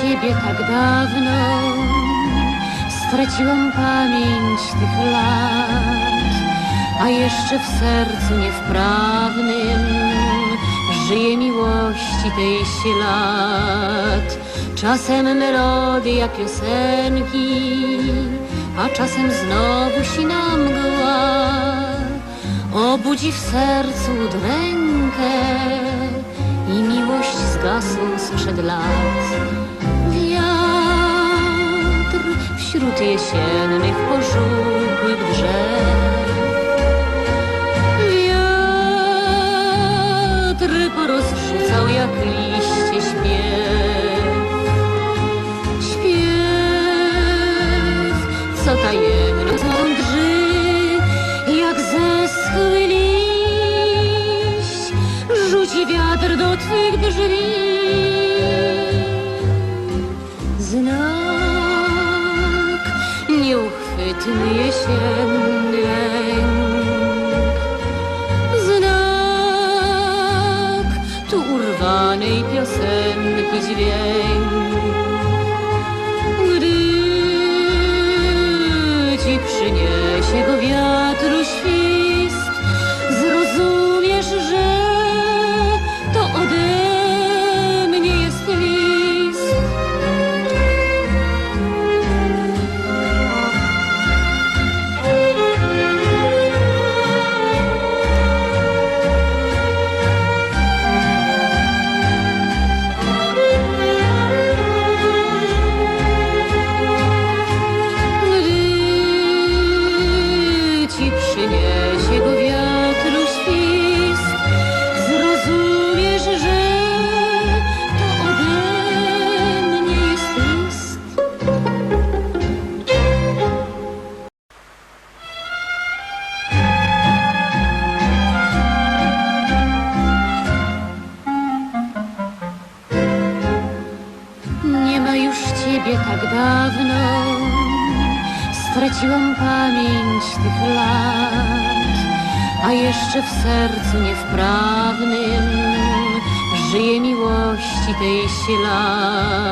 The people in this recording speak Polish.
ciebie tak dawno. Straciłam pamięć tych lat A jeszcze w sercu niewprawnym Żyje miłości tej ślad Czasem melodia piosenki A czasem znowu sina mgła. Obudzi w sercu udrękę I miłość zgasł sprzed lat. Wiatr wśród jesiennych pożółkłych drzew Wiatr porozrzucał jak liście śpiew Śpiew, co tajemno mądrzy Jak zeschły do twych drzwi Znak nieuchwytny jesienny Znak tu urwanej piosenki dźwięk Już ciebie tak dawno, straciłam pamięć tych lat, a jeszcze w sercu niewprawnym żyje miłości tej ślad.